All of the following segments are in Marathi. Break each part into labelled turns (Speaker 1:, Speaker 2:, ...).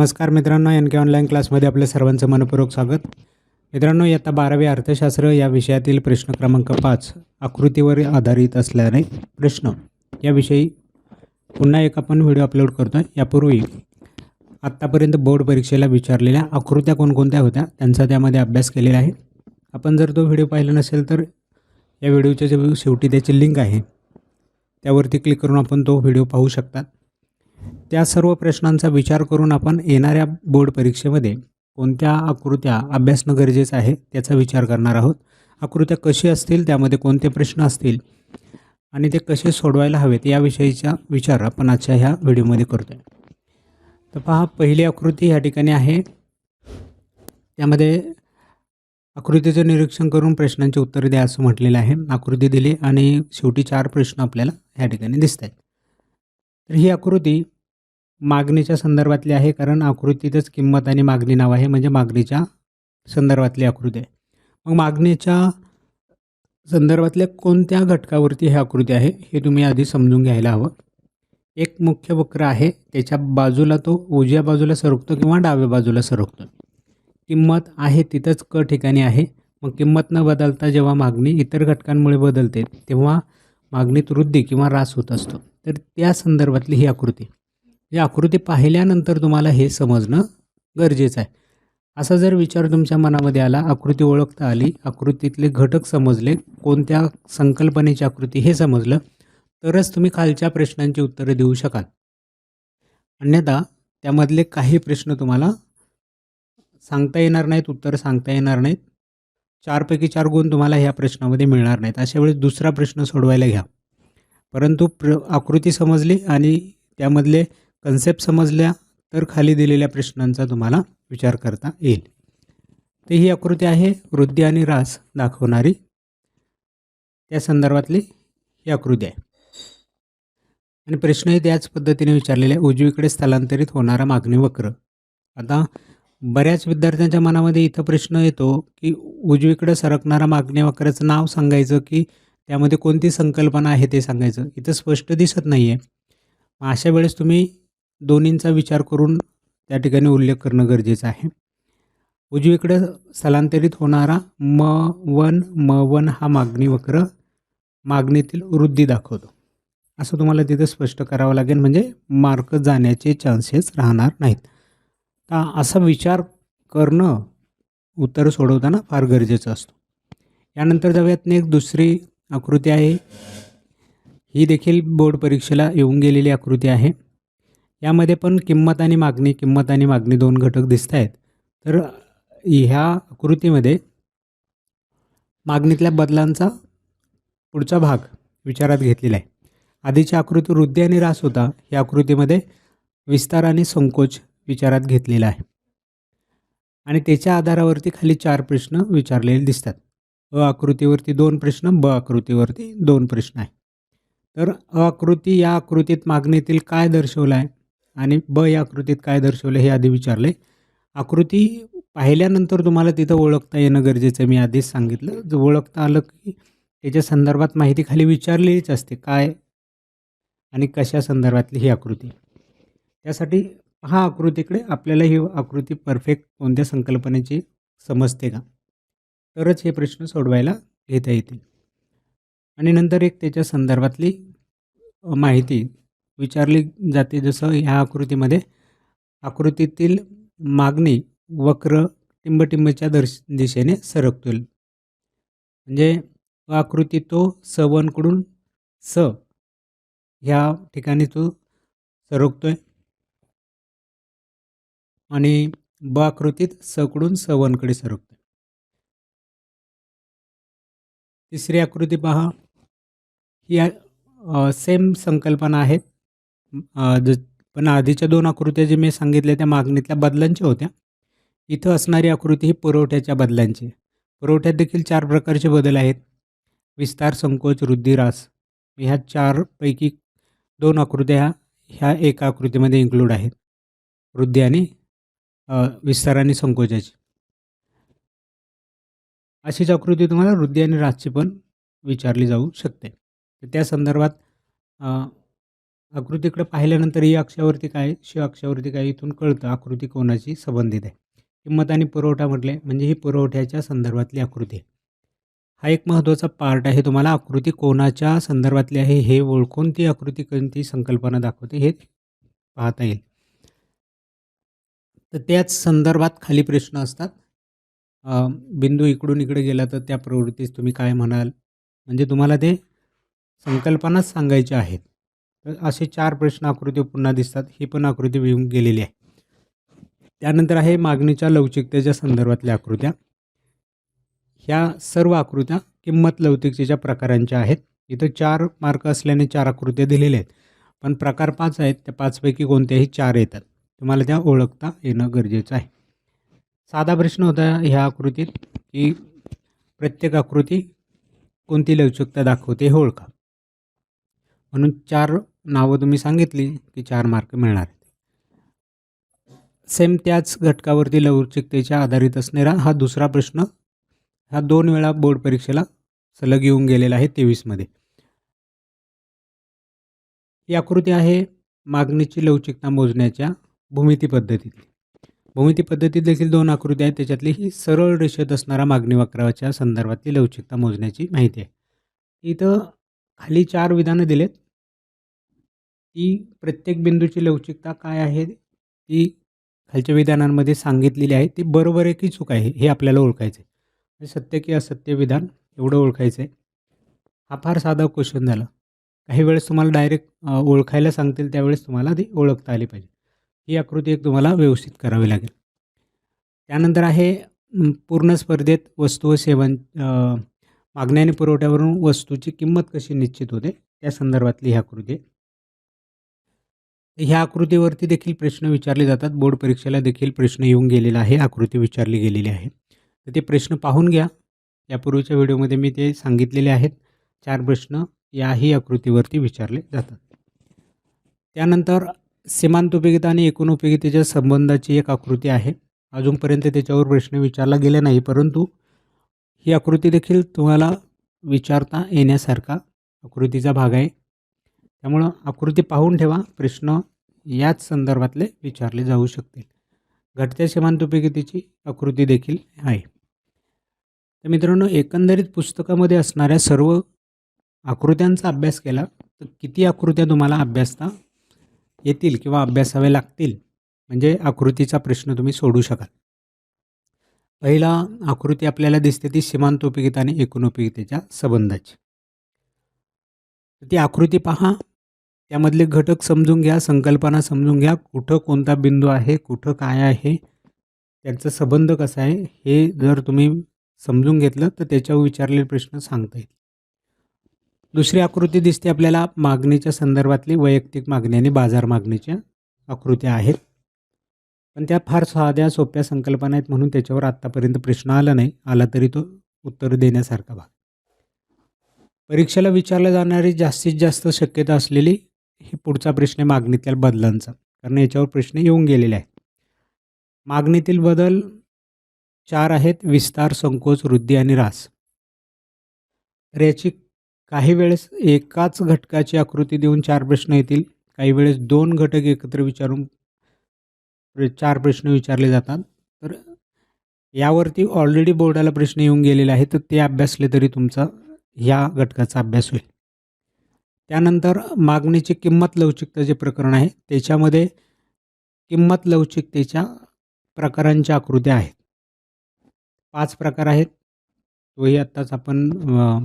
Speaker 1: नमस्कार मित्रांनो एन के ऑनलाईन क्लासमध्ये आपल्या सर्वांचं मनपूर्वक स्वागत. मित्रांनो इयत्ता बारावी अर्थशास्त्र या विषयातील प्रश्न क्रमांक पाच आकृतीवर आधारित असल्याने प्रश्न. याविषयी पुन्हा एक आपण व्हिडिओ अपलोड करतो आहे यापूर्वी आत्तापर्यंत बोर्ड परीक्षेला विचारलेल्या आकृत्या कोणकोणत्या होत्या त्यांचा त्यामध्ये अभ्यास केलेला आहे. आपण जर तो व्हिडिओ पाहिला नसेल तर या व्हिडिओच्या जे शेवटी त्याची लिंक आहे. त्यावरती क्लिक करून आपण तो व्हिडिओ पाहू शकतात त्या सर्व प्रश्नांचा विचार करून आपण येणाऱ्या बोर्ड परीक्षेमध्ये कोणत्या आकृत्या अभ्यासणं गरजेचं आहे त्याचा विचार करणार आहोत. आकृत्या कशी असतील त्यामध्ये कोणते प्रश्न असतील आणि ते कसे सोडवायला हवेत याविषयीचा विचार आपण आजच्या ह्या व्हिडिओमध्ये करतो आहे तर पहा पहिली आकृती ह्या ठिकाणी आहे. त्यामध्ये आकृतीचं निरीक्षण करून प्रश्नांची उत्तरे द्या असं म्हटलेलं आहे. आकृती दिली आणि शेवटी चार प्रश्न आपल्याला ह्या ठिकाणी दिसत आहेत तर ही आकृती मागणीच्या संदर्भातली आहे कारण आकृतीतच किंमत आणि मागणी नाव आहे म्हणजे मागणीच्या संदर्भातली आकृती आहे. मग मागणीच्या संदर्भातल्या कोणत्या घटकावरती ही आकृती आहे हे तुम्ही आधी समजून घ्यायला हवं. एक मुख्य वक्र आहे त्याच्या बाजूला तो उजव्या बाजूला सरकतो किंवा डाव्या बाजूला सरकतो. किंमत आहे तिथंच क ठिकाणी आहे. मग किंमत न बदलता जेव्हा मागणी इतर घटकांमुळे बदलते तेव्हा मागणीत वृद्धी किंवा ऱ्हास होत असतो. तर त्या संदर्भातली ही आकृती. ही आकृती पाहिल्यानंतर तुम्हाला हे समजणं गरजेचं आहे. असा जर विचार तुमच्या मनामध्ये आला आकृती ओळखता आली आकृतीतले घटक समजले कोणत्या संकल्पनेची आकृती हे समजलं तरच तुम्ही खालच्या प्रश्नांची उत्तरं देऊ शकाल. अन्यथा त्यामधले काही प्रश्न तुम्हाला सांगता येणार नाहीत उत्तर सांगता येणार नाहीत. चारपैकी चार गुण तुम्हाला ह्या प्रश्नामध्ये मिळणार नाहीत. अशा वेळेस दुसरा प्रश्न सोडवायला घ्या. परंतु प्र आकृती समजली आणि त्यामधले कन्सेप्ट समजल्या तर खाली दिलेल्या प्रश्नांचा तुम्हाला विचार करता येईल. तर ही आकृती आहे वृद्धी आणि ऱ्हास दाखवणारी. त्या संदर्भातली ही आकृती आहे. आणि प्रश्नही त्याच पद्धतीने विचारलेले आहे. उजवीकडे स्थलांतरित होणारा मागणी वक्र. आता बऱ्याच विद्यार्थ्यांच्या मनामध्ये इथं प्रश्न येतो की उजवीकडे सरकणारा मागणी वक्राचं नाव सांगायचं की त्यामध्ये कोणती संकल्पना आहे ते सांगायचं? इथं स्पष्ट दिसत नाही आहे मग अशा वेळेस तुम्ही दोन्हींचा विचार करून त्या ठिकाणी उल्लेख करणं गरजेचं आहे. उजवीकडे स्थलांतरित होणारा म वन म वन हा मागणी वक्र मागणीतील वृद्धी दाखवतो. असं तुम्हाला तिथं स्पष्ट करावं लागेल. म्हणजे मार्क जाण्याचे चान्सेस राहणार नाहीत. तर असा विचार करणं उत्तर सोडवताना फार गरजेचं असतो. यानंतर जाऊयात एक दुसरी आकृती आहे. ही देखील बोर्ड परीक्षेला येऊन गेलेली आकृती आहे. यामध्ये पण किंमत आणि मागणी किंमत आणि मागणी दोन घटक दिसत आहेत तर ह्या आकृतीमध्ये मागणीतल्या बदलांचा पुढचा भाग विचारात घेतलेला आहे. आधीची आकृती वृद्धी आणि ऱ्हास होता. या आकृतीमध्ये विस्तार आणि संकोच विचारात घेतलेला आहे. आणि त्याच्या आधारावरती खाली चार प्रश्न विचारलेले दिसतात. अ आकृतीवरती दोन प्रश्न ब आकृतीवरती दोन प्रश्न आहे. तर अ आकृती या आकृतीत मागणीतील काय दर्शवलं आहे आणि ब या आकृतीत काय दर्शवलं हे आधी विचारले. आकृती पाहिल्यानंतर तुम्हाला तिथं ओळखता येणं गरजेचं मी आधीच सांगितलं. जर ओळखता आलं की त्याच्या संदर्भात माहिती खाली विचारलेलीच असते. काय आणि कशा संदर्भातली ही आकृती. त्यासाठी हा आकृतीकडे आपल्याला ही आकृती परफेक्ट कोणत्या संकल्पनेची समजते का? तरच हे प्रश्न सोडवायला घेता येतील. आणि नंतर एक त्याच्या संदर्भातली माहिती विचारली जाते जसं ह्या आकृतीमध्ये आकृतीतील मागणी वक्र टिंबटिंबच्या दर्श दिशेने सरकतो म्हणजे आकृती तो सवनकडून स ह्या ठिकाणी तो सरकतोय. आणि ब आकृतीत सकडून सवनकडे सरकते. तिसरी आकृती पहा. ही सेम संकल्पना आहेत. ज पण आधीच्या दोन आकृत्या जे मी सांगितल्या त्या मागणीतल्या बदलांच्या होत्या. इथं असणारी आकृती ही पुरवठ्याच्या बदलांची पुरवठ्यात देखील चार प्रकारचे बदल आहेत. विस्तार संकोच रुद्धिरास ह्या चारपैकी दोन आकृत्या ह्या एका आकृतीमध्ये इन्क्लूड आहेत. वृद्धी आणि विस्तार आणि संकोचाची अशीच आकृती तुम्हाला वृद्धी आणि राजची पण विचारली जाऊ शकते. तर त्या संदर्भात आकृतीकडे पाहिल्यानंतर ही अक्षावरती काय श अक्षावरती काय इथून कळतं आकृती कोणाशी संबंधित आहे. किंमत आणि पुरवठा म्हटले म्हणजे ही पुरवठ्याच्या संदर्भातली आकृती आहे. हा एक महत्त्वाचा पार्ट आहे. तुम्हाला आकृती कोणाच्या संदर्भातली आहे हे ओळखून ती आकृती कोणती संकल्पना दाखवते हे पाहता येईल. तर त्याच संदर्भात खाली प्रश्न असतात. बिंदू इकडून इकडे गेला तर त्या प्रवृत्तीस तुम्ही काय म्हणाल? म्हणजे तुम्हाला ते संकल्पनाच सांगायच्या आहेत. तर असे चार प्रश्न आकृती पुन्हा दिसतात. ही पण आकृती येऊन गेलेली आहे. त्यानंतर आहे मागणीच्या लवचिकतेच्या संदर्भातल्या आकृत्या. ह्या सर्व आकृत्या किंमत लवचिकतेच्या प्रकारांच्या आहेत. इथं चार मार्क असल्याने चार आकृत्या दिलेल्या आहेत. पण प्रकार पाच आहेत. त्या पाचपैकी कोणत्याही चार येतात. तुम्हाला त्या ओळखता येणं गरजेचं आहे. साधा प्रश्न होता ह्या आकृतीत की प्रत्येक आकृती कोणती लवचिकता दाखवते हे ओळखा. म्हणून चार नावं तुम्ही सांगितली की चार मार्क मिळणार आहेत. सेम त्याच घटकावरती लवचिकतेच्या आधारित असणारा हा दुसरा प्रश्न हा दोन वेळा बोर्ड परीक्षेला सलग येऊन गेलेला आहे तेवीसमध्ये ही आकृती आहे मागणीची लवचिकता मोजण्याच्या भूमिती पद्धतीतली. भूमिती पद्धतीत देखील दोन आकृती आहेत. त्याच्यातली ही सरळ रेषेत असणारा मागणी वक्राच्या संदर्भातली लवचिकता मोजण्याची माहिती आहे. इथं खाली चार विधानं दिलेत. ती प्रत्येक बिंदूची लवचिकता काय आहे? ती खालच्या विधानांमध्ये सांगितलेली आहे. ती बरोबर आहे की चूक आहे. हे आपल्याला ओळखायचं आहे म्हणजे सत्य की असत्य विधान एवढं ओळखायचं आहे हा फार साधा क्वेश्चन झाला. काही वेळेस तुम्हाला डायरेक्ट ओळखायला सांगतील त्यावेळेस तुम्हाला ती ओळखता आली पाहिजे. ही आकृती एक तुम्हाला व्यवस्थित करावी लागेल. त्यानंतर आहे पूर्ण स्पर्धेत वस्तू व सेवां मागण्या आणि पुरवठ्यावरून वस्तूची किंमत कशी निश्चित होते त्या संदर्भातली ही आकृती ह्या आकृतीवरती देखील प्रश्न विचारले जातात. बोर्ड परीक्षेला देखील प्रश्न येऊन गेलेला आहे. आकृती विचारली गेलेली आहे. तर ते प्रश्न पाहून घ्या. यापूर्वीच्या व्हिडिओमध्ये मी ते सांगितलेले आहेत. चार प्रश्न याही आकृतीवरती विचारले जातात. त्यानंतर सीमांत उपयोगिता आणि एकूण उपयोगितेच्या संबंधाची एक आकृती आहे. अजूनपर्यंत त्याच्यावर प्रश्न विचारला गेला नाही परंतु ही आकृती देखील तुम्हाला विचारता येण्यासारखा आकृतीचा भाग आहे. त्यामुळं आकृती पाहून ठेवा प्रश्न याच संदर्भातले विचारले जाऊ शकतील. घटत्या सीमांत उपयोगितेची आकृती देखील आहे. तर मित्रांनो एकंदरीत पुस्तकामध्ये असणाऱ्या सर्व आकृत्यांचा अभ्यास केला तर किती आकृत्या तुम्हाला अभ्यासता येतील किंवा अभ्यासावे लागतील म्हणजे आकृतीचा प्रश्न तुम्ही सोडू शकाल. पहिला आकृती आपल्याला दिसते ती सीमांत उपयोगिता आणि एकूण उपयोगितेच्या संबंधाची. ती आकृती पहा. त्यामधले घटक समजून घ्या संकल्पना समजून घ्या. कुठं कोणता बिंदू आहे कुठं काय आहे त्यांचा संबंध कसा आहे हे जर तुम्ही समजून घेतलं तर त्याच्यावर विचारलेले प्रश्न सांगता येईल दुसरी आकृती दिसते आपल्याला मागणीच्या संदर्भातली वैयक्तिक मागणी आणि बाजार मागणीच्या आकृत्या आहेत. पण त्या फार साध्या सोप्या संकल्पना आहेत म्हणून त्याच्यावर आत्तापर्यंत प्रश्न आला नाही. आला तरी तो उत्तर देण्यासारखा भाग. परीक्षेला विचारल्या जाणारी जास्तीत जास्त शक्यता असलेली ही पुढचा प्रश्न आहे मागणीतल्या बदलांचा. कारण याच्यावर प्रश्न येऊन गेलेले आहेत. मागणीतील बदल चार आहेत. विस्तार संकोच वृद्धी आणि ऱ्हास. तर याची काही वेळेस एकाच घटकाची आकृती देऊन चार प्रश्न येतील. काही वेळेस दोन घटक एकत्र विचारून चार प्रश्न विचारले जातात. तर यावरती ऑलरेडी बोर्डाला प्रश्न येऊन गेलेले आहेत. तर ते अभ्यासले तरी तुमचा ह्या घटकाचा अभ्यास होईल. त्यानंतर मागणीची किंमत लवचिकता जे प्रकरण आहे त्याच्यामध्ये किंमत लवचिकतेच्या प्रकारांच्या आकृत्या आहेत. पाच प्रकार आहेत. तोही आत्ताच आपण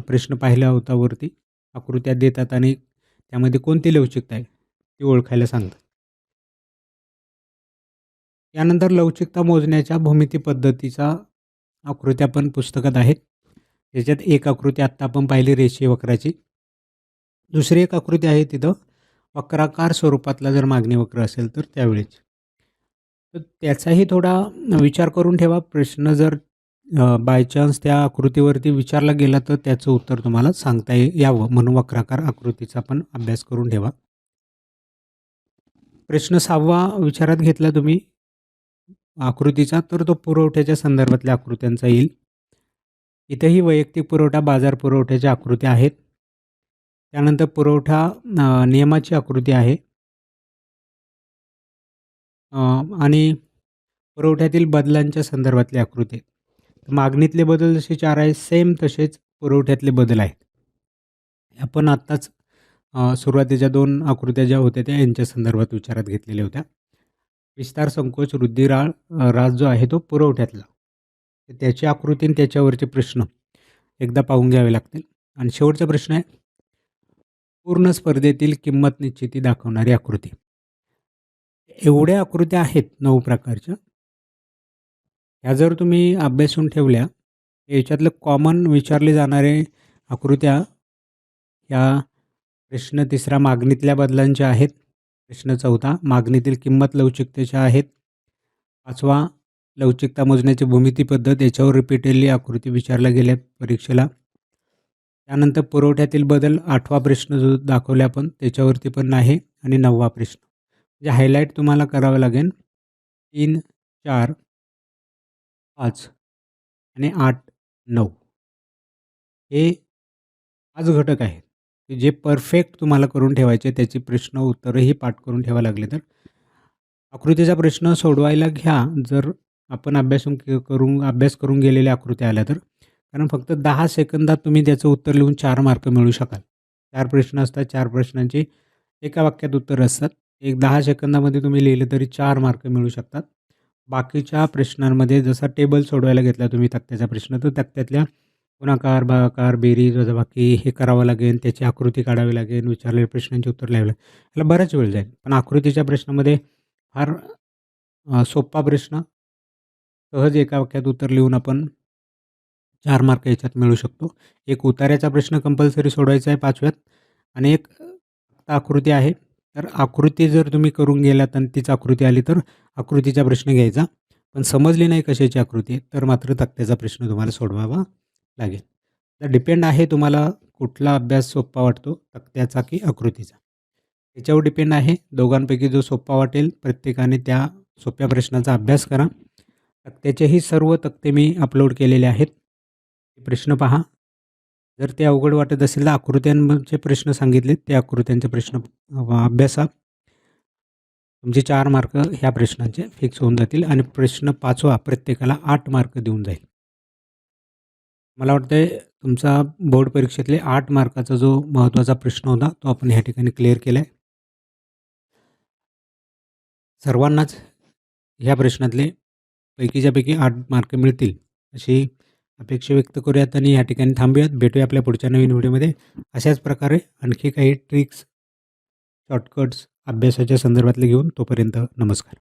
Speaker 1: प्रश्न पाहिला होता वरती. आकृत्या देतात आणि त्यामध्ये कोणती लवचिकता आहे ती ओळखायला सांगतात. यानंतर लवचिकता मोजण्याच्या भूमिती पद्धतीचा आकृत्या पण पुस्तकात आहेत. त्याच्यात एक आकृती आत्ता आपण पाहिली रेषीय वक्राची. दुसरी एक आकृती आहे तिथं वक्राकार स्वरूपातला जर मागणी वक्र असेल तर त्यावेळेच तर त्याचाही थोडा विचार करून ठेवा. प्रश्न जर बाय चान्स त्या आकृतीवरती विचारला गेला तर त्याचं उत्तर तुम्हाला सांगता यावं. म्हणून वक्राकार आकृतीचा पण अभ्यास करून ठेवा. प्रश्न सहावा विचारात घेतला तुम्ही. आकृतीचा तर तो पुरवठ्याच्या संदर्भातल्या आकृत्यांचा येईल. इथेही वैयक्तिक पुरवठा बाजार पुरवठ्याच्या आकृत्या आहेत. त्यानंतर पुरवठा नियमाची आकृती आहे. आणि पुरवठ्यातील बदलांच्या संदर्भातली आकृती मागणीतले बदल जसे चार आहेत सेम तसेच पुरवठ्यातले बदल आहेत. आपण आत्ताच सुरुवातीच्या दोन आकृत्या ज्या होत्या त्या यांच्या संदर्भात विचारात घेतलेल्या होत्या. विस्तार संकोच वृद्धिराळ राज जो आहे तो पुरवठ्यातला. त्याची आकृती आणि त्याच्यावरचे प्रश्न एकदा पाहून घ्यावे लागतील. आणि शेवटचा प्रश्न आहे पूर्ण स्पर्धेतील किंमत निश्चिती दाखवणारी आकृती. एवढ्या आकृत्या आहेत नऊ प्रकारच्या ह्या जर तुम्ही अभ्यासून ठेवल्या याच्यातलं कॉमन विचारले जाणारे आकृत्या ह्या प्रश्न तिसरा मागणीतल्या बदलांच्या आहेत. प्रश्न चौथा मागणीतील किंमत लवचिकतेच्या आहेत. पाचवा लवचिकता मोजण्याची भूमिती पद्धत याच्यावर रिपीटेडली आकृती विचारल्या गेल्या परीक्षेला. त्यानंतर पुरवठ्यातील बदल आठवा प्रश्न जो दाखवला आपण त्याच्यावरती पण नाही आणि नववा प्रश्न. म्हणजे हायलाईट तुम्हाला करावं लागेल. तीन चार पाच आणि आठ नऊ. हे पाच घटक आहेत. की जे परफेक्ट तुम्हाला करून ठेवायचे त्याची प्रश्न उत्तरही पाठ करून ठेवा लागले तर. आकृतीचा प्रश्न सोडवायला घ्या. जर आपण अभ्यासून करून अभ्यास करून गेलेल्या आकृत्या आल्या तर. कारण फक्त दहा सेकंदात तुम्ही त्याचं उत्तर लिहून चार मार्क मिळू शकाल. चार प्रश्न असतात. चार प्रश्नांची एका वाक्यात उत्तर असतात. एक दहा सेकंदामध्ये तुम्ही लिहिलं तरी चार मार्क मिळू शकतात. बाकीच्या प्रश्नांमध्ये जसा टेबल सोडवायला घेतला तुम्ही तक्त्याचा प्रश्न तर तक्त्यातल्या गुणाकार भागाकार बेरीज वजाबाकी हे करावं लागेल त्याची आकृती काढावी लागेल विचारलेल्या प्रश्नांची उत्तर लिहावी लागेल. याला बराच वेळ जाईल. पण आकृतीच्या प्रश्नामध्ये फार सोपा प्रश्न सहज एका वाक्यात उत्तर लिहून आपण चार मार्क याच्यात मिळू शकतो. एक उतार्याचा प्रश्न कंपल्सरी सोडवायचा आहे पाचव्यात आणि एक आकृती आहे. तर आकृती जर तुम्ही करून गेलात आणि तीच आकृती आली तर आकृतीचा प्रश्न घ्यायचा. पण समजली नाही कशाची आकृती आहे, तर मात्र तक्त्याचा प्रश्न तुम्हाला सोडवावा लागेल. तर डिपेंड आहे तुम्हाला कुठला अभ्यास सोपा वाटतो तक्त्याचा की आकृतीचा. त्याच्यावर डिपेंड आहे. दोघांपैकी जो सोपा वाटेल प्रत्येकाने त्या सोप्या प्रश्नाचा अभ्यास करा. तक्त्याचेही सर्व तक्ते मी अपलोड केलेले आहेत. प्रश्न पहा. जर ते अवघड वाटत असेल तर आकृत्यांचे प्रश्न सांगितले ते आकृत्यांचे प्रश्न अभ्यासा. तुमचे चार मार्क ह्या प्रश्नांचे फिक्स होऊन जातील आणि प्रश्न पाचवा प्रत्येकाला आठ मार्क देऊन जाईल. मला वाटतं तुमचा बोर्ड परीक्षेतले आठ मार्काचा जो महत्त्वाचा प्रश्न होता तो आपण ह्या ठिकाणी क्लिअर केला आहे सर्वांनाच ह्या प्रश्नातले पैकीच्यापैकी आठ मार्क मिळतील अशी अपेक्षा व्यक्त करूयात आणि या ठिकाणी थांबूयात. भेटूया आपल्या पुढच्या नवीन व्हिडिओमध्ये. अशाच प्रकारे आणखी काही ट्रिक्स शॉर्टकट्स अभ्यासाच्या संदर्भातले घेऊन तोपर्यंत नमस्कार.